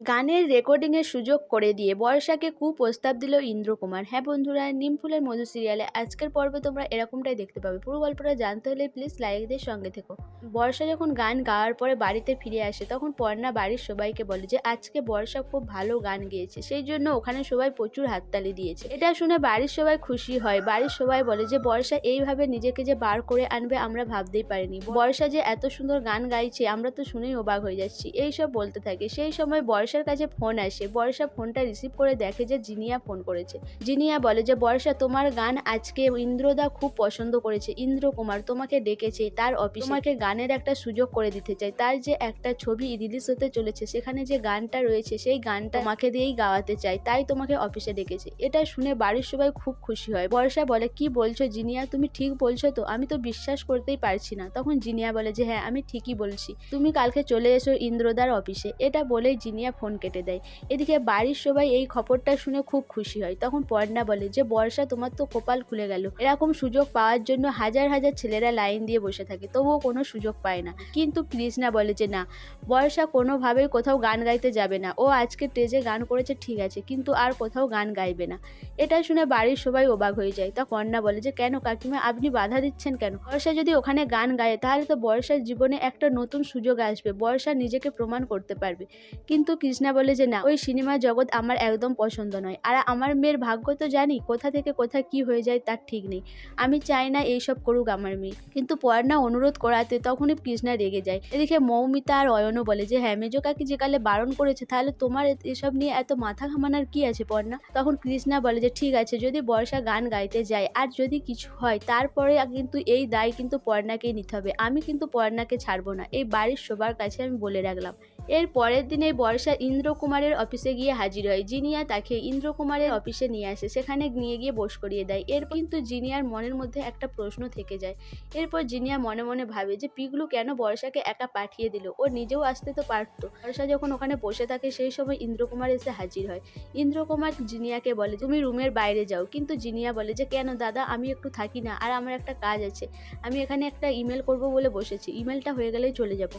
গানের রেকর্ডিংয়ের সুযোগ করে দিয়ে বর্ষাকে কুপ্রস্তাব দিল ইন্দ্রকুমার। হ্যাঁ বন্ধুরা, নিমফুলের মধু সিরিয়ালে আজকের পর্বে তোমরা এরকমটাই দেখতে পাবে। পুরো গল্পটা জানতে হলে প্লিজ লাইকদের সঙ্গে থেকো। বর্ষা যখন গান গাওয়ার পরে বাড়িতে ফিরে আসে, তখন পর্ণা বাড়ির সবাইকে বলে যে, আজকে বর্ষা খুব ভালো গান গেয়েছে, সেই জন্য ওখানে সবাই প্রচুর হাততালি দিয়েছে। এটা শুনে বাড়ির সবাই খুশি হয়। বাড়ির সবাই বলে যে, বর্ষা এইভাবে নিজেকে যে বার করে আনবে আমরা ভাবতেই পারিনি। বর্ষা যে এত সুন্দর গান গাইছে, আমরা তো শুনেই অবাক হয়ে যাচ্ছি। এইসব বলতে থাকে। সেই সময় বর্ষার কাছে ফোন আসে। বর্ষা ফোনটা রিসিভ করে দেখে যে জিনিয়া ফোন করেছে। জিনিয়া বলে যে, বর্ষা, তোমার গান আজকে ইন্দ্রদা খুব পছন্দ করেছে। ইন্দ্র কুমার তোমাকে ডেকেছে, তার অফিস তোমাকে গানের একটা সুযোগ করে দিতে চাই। তার যে একটা ছবি রিলিজ হতে চলেছে, সেখানে যে গানটা রয়েছে, সেই গানটা তোমাকে দিয়েই গাওয়াতে চাই। তাই তোমাকে অফিসে ডেকেছে। এটা শুনে বাড়ির সবাই খুব খুশি হয়। বর্ষা বলে, কি বলছো জিনিয়া? তুমি ঠিক বলছো তো? আমি তো বিশ্বাস করতেই পারছি না। তখন জিনিয়া বলে যে হ্যাঁ আমি ঠিকই বলছি। তুমি কালকে চলে এসো ইন্দ্রদার অফিসে এটা বলেই জিনিয়া ফোন কেটে দেয়। এদিকে বাড়ির সবাই এই খবরটা শুনে খুব খুশি হয়। তখন পর্ণা বলে যে, বর্ষা, তোমার তো কপাল খুলে গেল। এরকম সুযোগ পাওয়ার জন্য হাজার হাজার ছেলেরা লাইন দিয়ে বসে থাকে, তবুও কোনো সুযোগ পায় না। কিন্তু কৃষ্ণা বলে যে, না, বর্ষা কোনোভাবেই কোথাও গান গাইতে যাবে না। ও আজকে স্টেজে গান করেছে, ঠিক আছে, কিন্তু আর কোথাও গান গাইবে না। এটা শুনে বাড়ির সবাই অবাক হয়ে যায়। তা কন্যা বলে যে, কেন কাকিমা, আপনি বাধা দিচ্ছেন কেন? বর্ষা যদি ওখানে গান গায়, তাহলে তো বর্ষার জীবনে একটা নতুন সুযোগ আসবে। বর্ষা নিজেকে প্রমাণ করতে পারবে। কিন্তু কৃষ্ণা বলে যে, না, ওই সিনেমা জগৎ আমার একদম পছন্দ নয়। আর আমার মেয়ের ভাগ্য তো জানি, কোথা থেকে কোথা কি হয়ে যায় তার ঠিক নেই। আমি চাই না এইসব করুক আমার মেয়ে। কিন্তু পর্ণা অনুরোধ করাতে তখনই কৃষ্ণা রেগে যায়। এদিকে মৌমিতা আর অয়নও বলে যে হ্যাঁ মেজো কাকি যে কালে বারণ করেছে, তাহলে তোমার এসব নিয়ে এত মাথা ঘামানোর কি আছে পর্ণা? তখন কৃষ্ণা বলে যে, ঠিক আছে, যদি বর্ষা গান গাইতে যায়, আর যদি কিছু হয়, তারপরে কিন্তু এই দায় কিন্তু পর্ণাকেই নিতে হবে। আমি কিন্তু পর্ণাকে ছাড়বো না। এই বাড়ির সবার কাছে আমি বলে রাখলাম। এর পরের দিনে বর্ষা ইন্দ্রকুমারের অফিসে গিয়ে হাজির হয়। জিনিয়া তাকে ইন্দ্রকুমারের অফিসে নিয়ে আসে, সেখানে নিয়ে গিয়ে বস করিয়ে দেয়। এর কিন্তু জিনিয়ার মনের মধ্যে একটা প্রশ্ন থেকে যায়। এরপর জিনিয়া মনে মনে ভাবে যে, পিগলু কেন বর্ষাকে একা পাঠিয়ে দিল? ও নিজেও আসতে তো পারতো। বর্ষা যখন ওখানে বসে থাকে, সেই সময় ইন্দ্রকুমার এসে হাজির হয়। ইন্দ্রকুমার জিনিয়াকে বলে, তুমি রুমের বাইরে যাও। কিন্তু জিনিয়া বলে যে, কেন দাদা, আমি একটু থাকি না। আর আমার একটা কাজ আছে। আমি এখানে একটা ইমেল করব বলে বসেছি। ইমেলটা হয়ে গেলেই চলে যাব।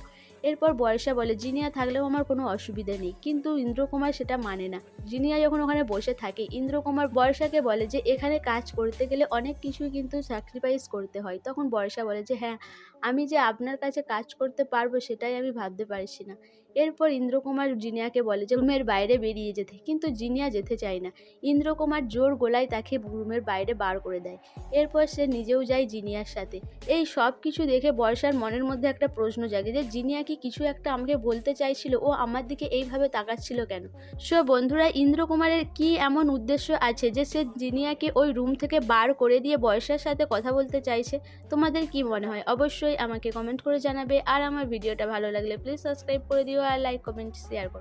এরপর বর্ষা বলে, জিনিয়া থাকলেও আমার কোনো অসুবিধে নেই। কিন্তু ইন্দ্রকুমার সেটা মানে না। জিনিয়া যখন ওখানে বসে থাকে, ইন্দ্রকুমার বর্ষাকে বলে যে, এখানে কাজ করতে গেলে অনেক কিছুই কিন্তু স্যাক্রিফাইস করতে হয়। তখন বর্ষা বলে যে হ্যাঁ আমি যে আপনার কাছে কাজ করতে পারব সেটাই আমি ভাবতে পারছি না। এরপর ইন্দ্রকুমার জিনিয়াকে বলে যে, রুমের বাইরে বেরিয়ে যেতে। কিন্তু জিনিয়া যেতে চায় না। ইন্দ্রকুমার জোর গোলায় তাকে রুমের বাইরে বার করে দেয়। এরপর সে নিজেও যায় জিনিয়ার সাথে। এই সব কিছু দেখে বর্ষার মনের মধ্যে একটা প্রশ্ন জাগে যে, জিনিয়া কি কিছু একটা আমাকে বলতে চাইছিল? ও আমার দিকে এইভাবে তাকাচ্ছিল কেন? সো বন্ধুরা, ইন্দ্রকুমারের কি এমন উদ্দেশ্য আছে যে, সে জিনিয়াকে ওই রুম থেকে বার করে দিয়ে বর্ষার সাথে কথা বলতে চাইছে? তোমাদের কি মনে হয়? অবশ্যই আমাকে কমেন্ট করে জানাবে। আর আমার ভিডিওটা ভালো লাগলে প্লিজ সাবস্ক্রাইব করে দিও। আর লাইক কমেন্ট শেয়ার করো